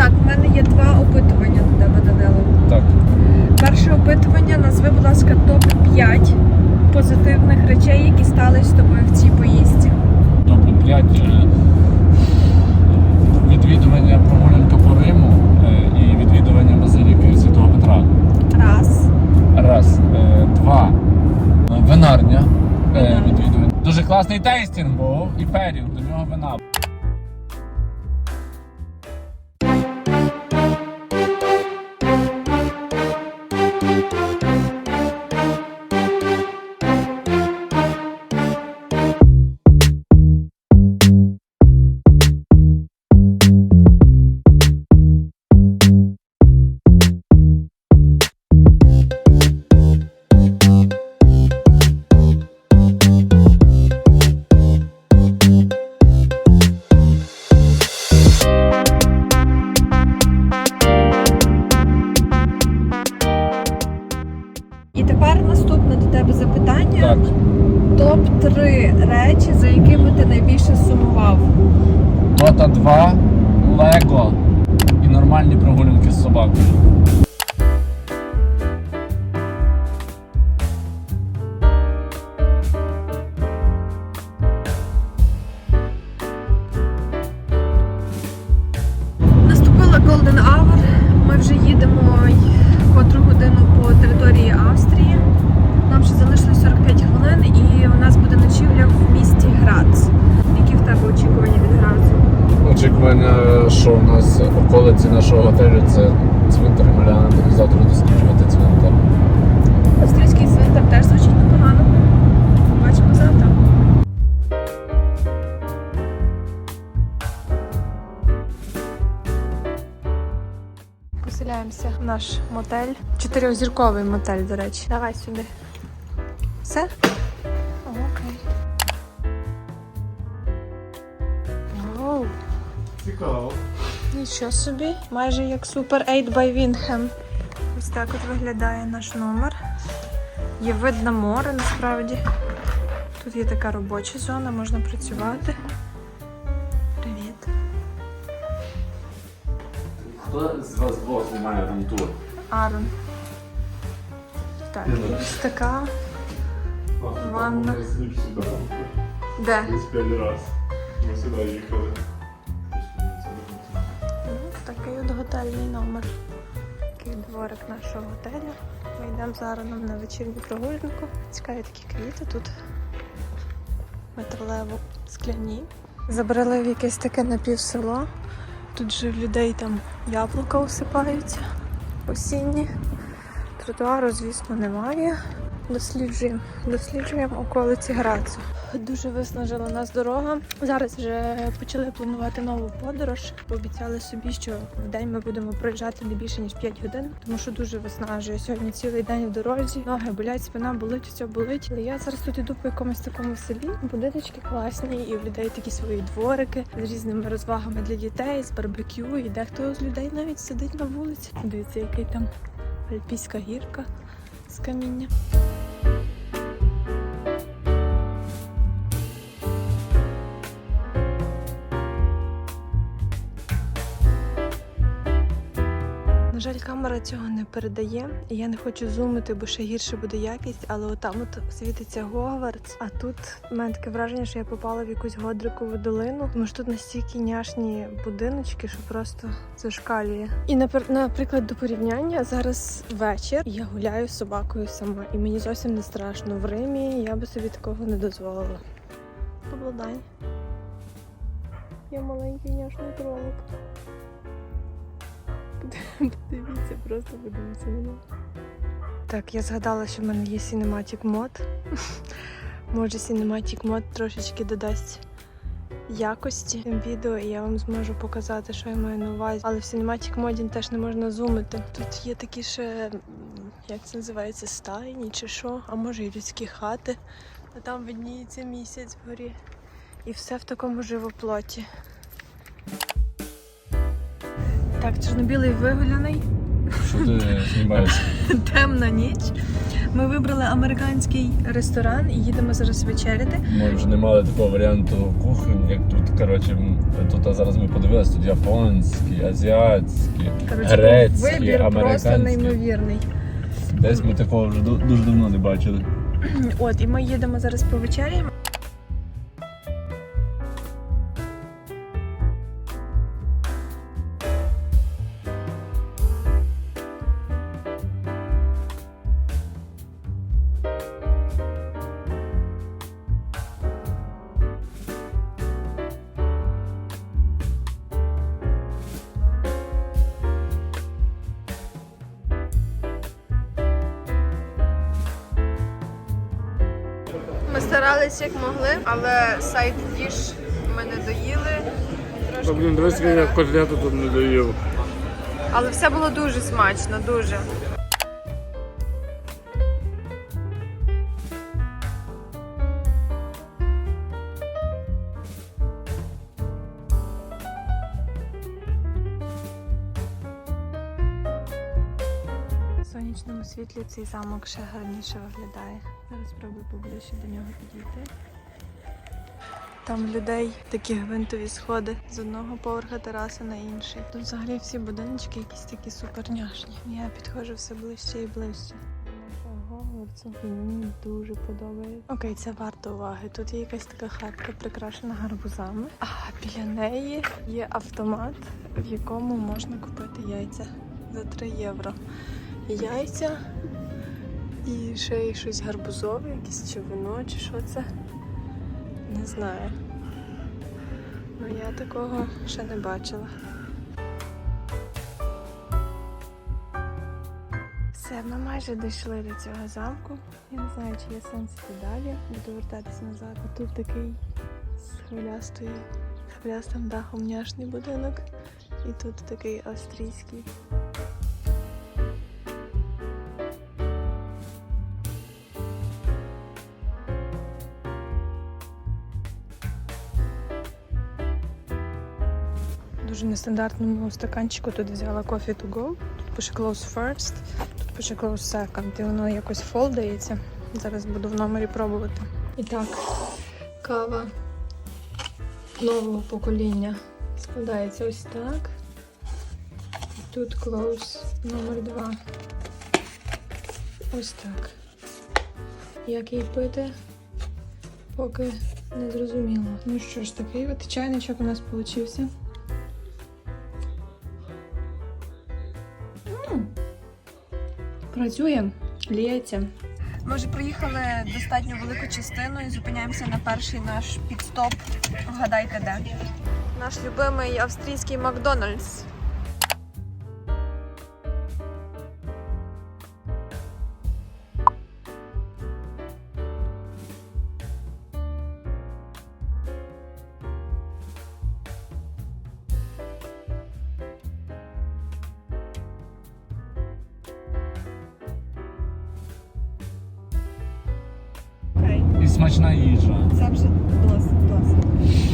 Так, у мене є два опитування до тебе, Данило. Так. Перше опитування назви, будь ласка, топ-5 позитивних речей, які стались з тобою в цій поїздці. Топ 5 відвідування прогулянка по Риму е, і відвідування базиліки Святого Петра. Раз. Раз. Е, Два. Е, Винарня. Е, Винарня. Відвідування. Дуже класний тейстінг був і період, до нього вина. Тебе запитання. Так. Топ-3 речі, за якими ти найбільше сумував. Дота 2, Лего і нормальні прогулянки з собакою. Очікування, що у нас околиці нашого готелю це цвинтар Міляна, тому завтра досліджувати цвинтар. Австрійський цвинтар теж звучить непогано. Бачимо завтра. Поселяємося в наш мотель. Чотирьохзірковий мотель, до речі. Давай сюди. Все? Цікаво. нічого собі. Майже як Super 8 by Windham. Ось так от виглядає наш номер. Є вид на море насправді. Тут є така робоча зона, можна працювати. Привіт. Хто з вас двох знімає рантур? Арон. Так, і ось така. Ванна. Де? Десь п'ять раз. Ми сюди їхали. Готельний номер. Такий дворик нашого готелю. Ми йдемо зараз на вечірню прогулянку. Цікаві такі квіти тут. Металево скляні. Забрали в якесь таке напівсело. Тут же в людей там яблука осипаються осінні. Тротуару, звісно, немає. Досліджуємо, досліджуємо околиці Грацу. Дуже виснажила нас дорога. Зараз вже почали планувати нову подорож. Пообіцяли собі, що в день ми будемо проїжджати не більше ніж 5 годин, тому що дуже виснажує. Сьогодні цілий день в дорозі. Ноги болять, спина болить, все болить. Але я зараз тут іду по якомусь такому селі. Будиночки класні, і в людей такі свої дворики з різними розвагами для дітей, з барбекю. І дехто з людей навіть сидить на вулиці. Дивіться, який там альпійська гірка з каміння. На жаль, камера цього не передає, я не хочу зумити, бо ще гірше буде якість, але отам от світиться Гогвардс, а тут в мене таке враження, що я попала в якусь Годрикову долину, тому що тут настільки няшні будиночки, що просто зашкалює. І наприклад, до порівняння зараз вечір. Я гуляю з собакою сама, і мені зовсім не страшно. В Римі я би собі такого не дозволила. Обладань. Я маленький няшний кролик. Подивіться, просто подивіться на мене. Так, я згадала, що в мене є Cinematic Mod. Може, Cinematic Mod трошечки додасть якості цим відео, і я вам зможу показати, що я маю на увазі. Але в Cinematic Mod теж не можна зумити. Тут є такі ще, як це називається, стайні чи що, а може і людські хати. А там видніється місяць вгорі. І все в такому живоплоті. Так, чорно-білий вигуляний. Що ти знімаєш? темна ніч. Ми вибрали американський ресторан і їдемо зараз вечеряти. Ми вже не мали такого варіанту кухонь, як тут. Коротше, тут а зараз ми подивилися, тут японські, азіатські, Коротше, грецькі, вибір просто неймовірний. Десь ми такого вже дуже давно не бачили. От, і ми їдемо зараз по вечері. Старалися як могли, але сайт діж ми не доїли. Та, блін, дивись, я котлету тут не доїв. Але все було дуже смачно, дуже. В сонячному світлі цей замок ще гарніше виглядає. Зараз спробую поближче до нього підійти. Там людей такі гвинтові сходи з одного поверха тераси на інший. Тут взагалі всі будиночки якісь такі суперняшні. Я підходжу все ближче і ближче. Гогвартсу мені дуже подобається. Окей, це варто уваги. Тут є якась така хатка, прикрашена гарбузами. А біля неї є автомат, в якому можна купити яйця за 3 євро. Яйця і ще й щось гарбузове, якесь чи вино, чи що це. Не знаю. Ну я такого ще не бачила. Все, ми майже дійшли до цього замку. Я не знаю, чи є сенс йти далі. Буду вертатись назад. А тут такий з хвилястою, хвилястим дахом няшний будинок. І тут такий австрійський. Дуже нестандартному стаканчику тут взяла coffee to go. Тут пише close first, тут пише close second, і воно якось фолдається. Зараз буду в номері пробувати. І так, кава нового покоління складається ось так. Тут close номер 2. Ось так. Як її пити, поки не зрозуміло. Ну що ж, такий от чайничок у нас получився. Працює, ліється. Ми вже проїхали достатньо велику частину і зупиняємося на перший наш підстоп. Вгадайте де. Наш любимий австрійський Макдональдс. Смачна їжа. Це вже досить, досить.